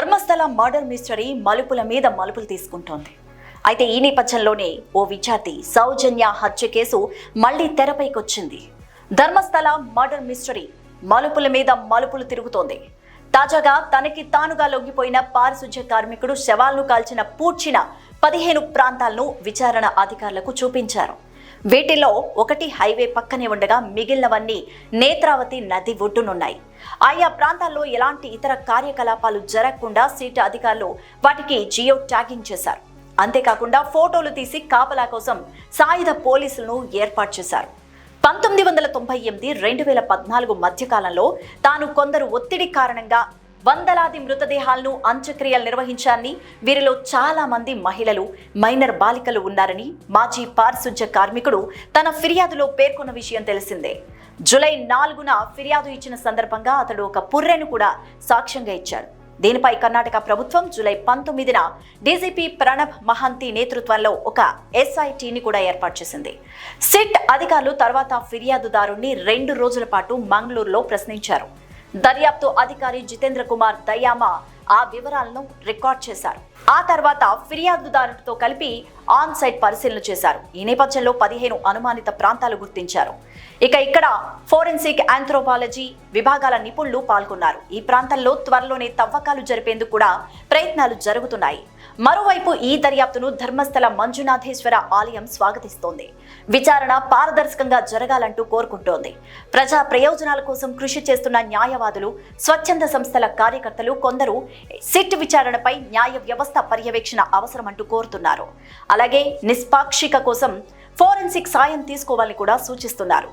Dharmasthala murder mystery మలుపుల మీద మలుపులు తీసుకుంటోంది. అయితే ఈ నేపథ్యంలోనే ఓ విద్యార్థి సౌజన్య హత్య కేసు మళ్ళీ తెరపైకొచ్చింది. ధర్మస్థల మర్డర్ మిస్టరీ మలుపుల మీద మలుపులు తిరుగుతోంది. తాజాగా తనకి తానుగా లొంగిపోయిన పారిశుధ్య కార్మికుడు శవాలను కాల్చిన పూడ్చిన పదిహేను ప్రాంతాలను విచారణ అధికారులకు చూపించారు. వీటిలో ఒకటి హైవే పక్కనే ఉండగా మిగిలినవన్నీ నేత్రావతి నది ఒడ్డునున్నాయి. ఆయా ప్రాంతాల్లో ఎలాంటి ఇతర కార్యకలాపాలు జరగకుండా సీటు అధికారులు వాటికి జియో ట్యాగింగ్ చేశారు. అంతేకాకుండా ఫోటోలు తీసి కాపలా కోసం సాయుధ పోలీసులను ఏర్పాటు చేశారు. పంతొమ్మిది వందల తొంభై ఎనిమిది రెండు వేల పద్నాలుగు మధ్యకాలంలో తాను కొందరు ఒత్తిడి కారణంగా వందలాది మృతదేహాలను అంత్యక్రియలు నిర్వహించారని వీరిలో చాలా మంది మహిళలు మైనర్ బాలికలు ఉన్నారని మాజీ పారిశుధ్య కార్మికుడు తన ఫిర్యాదులో పేర్కొన్న విషయం తెలిసిందే. జులై నాలుగున ఫిర్యాదు ఇచ్చిన సందర్భంగా అతడు ఒక పుర్రెను కూడా సాక్ష్యంగా ఇచ్చాడు దీనిపై కర్ణాటక ప్రభుత్వం జూలై పంతొమ్మిదిన డీజీపీ ప్రణబ్ మహంతి నేతృత్వంలో ఒక ఎస్ఐటీని కూడా ఏర్పాటు చేసింది. సిట్ అధికారులు తర్వాత ఫిర్యాదుదారుణ్ణి రెండు రోజుల పాటు మంగళూరులో ప్రశ్నించారు. దర్యాప్తు అధికారి జితేంద్ర కుమార్ దయామా ఆ వివరాలను రికార్డ్ చేశారు. ఆ తర్వాత ఫిర్యాదుదారుడితో కలిపి ఆన్ సైట్ పరిశీలన చేశారు. ఈ నేపథ్యంలో పదిహేను అనుమానిత ప్రాంతాలు గుర్తించారు. ఇక ఇక్కడ ఫోరెన్సిక్ ఆంథ్రోపాలజీ విభాగాల నిపుణులు పాల్గొన్నారు. ఈ ప్రాంతంలో త్వరలోనే తవ్వకాలు జరిపేందుకు కూడా ప్రయత్నాలు జరుగుతున్నాయి. మరోవైపు ఈ దర్యాప్తును ధర్మస్థల మంజునాథేశ్వర ఆలయం స్వాగతిస్తోంది. విచారణ పారదర్శకంగా జరగాలంటూ కోరుకుంటోంది. ప్రజా ప్రయోజనాల కోసం కృషి చేస్తున్న న్యాయవాదులు స్వచ్ఛంద సంస్థల కార్యకర్తలు కొందరు సిట్ విచారణపై న్యాయ వ్యవస్థ పర్యవేక్షణ అవసరమంటూ కోరుతున్నారు. అలాగే నిష్పాక్షిక కోసం ఫోరెన్సిక్ సాయం తీసుకోవాలని కూడా సూచిస్తున్నారు.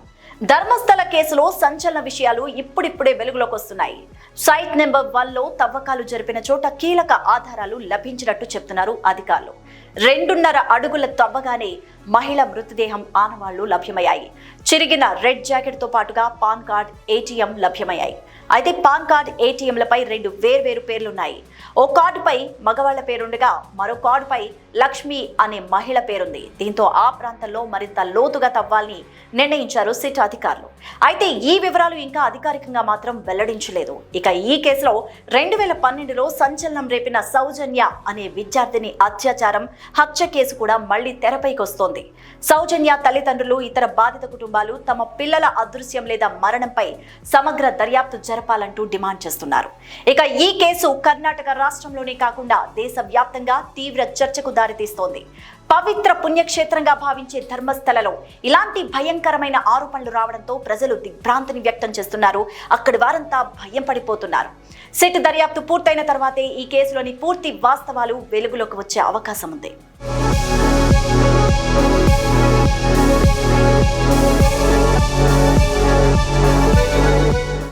ధర్మస్థల కేసులో సంచలన విషయాలు ఇప్పుడిప్పుడే వెలుగులోకి వస్తున్నాయి. సైట్ నెంబర్ వన్లో తవ్వకాలు జరిపిన చోట కీలక ఆధారాలు లభించినట్టు చెప్తున్నారు అధికారులు. రెండున్నర అడుగుల తవ్వగానే మహిళ మృతదేహం ఆనవాళ్ళు లభ్యమయ్యాయి. చిరిగిన రెడ్ జాకెట్తో పాటుగా పాన్ కార్డ్ ఏటీఎం లభ్యమయ్యాయి. అయితే పాన్ కార్డ్ ఏటీఎంలపై రెండు వేర్వేరు పేర్లున్నాయి. ఓ కార్డుపై మగవాళ్ళ పేరుండగా మరో కార్డుపై లక్ష్మి అనే మహిళ పేరుంది. దీంతో ఆ ప్రాంతంలో మరింత లోతుగా తవ్వాలని నిర్ణయించారు సిట్ అధికారులు. అయితే ఈ వివరాలు ఇంకా అధికారికంగా మాత్రం వెల్లడించలేదు. ఇక ఈ కేసులో రెండు వేల పన్నెండులో సంచలనం రేపిన సౌజన్య అనే విద్యార్థిని అత్యాచారం హత్య కేసు కూడా మళ్ళీ తెరపైకి వస్తోంది. సౌజన్య తల్లిదండ్రులు ఇతర బాధిత కుటుంబాలు తమ పిల్లల అదృశ్యం లేదా మరణంపై సమగ్ర దర్యాప్తు జరపాలంటూ డిమాండ్ చేస్తున్నారు. ఇక ఈ కేసు కర్ణాటక రాష్ట్రంలోనే కాకుండా దేశవ్యాప్తంగా తీవ్ర చర్చకు దారితీస్తోంది. పవిత్ర పుణ్యక్షేత్రంగా భావించే ధర్మస్థలలో ఇలాంటి భయంకరమైన ఆరోపణలు రావడంతో ప్రజలు దిగ్భ్రాంతిని వ్యక్తం చేస్తున్నారు. అక్కడి వారంతా భయం పడిపోతున్నారు. సిట్ దర్యాప్తు పూర్తయిన తర్వాతే ఈ కేసులోని పూర్తి వాస్తవాలు వెలుగులోకి వచ్చే అవకాశం ఉంది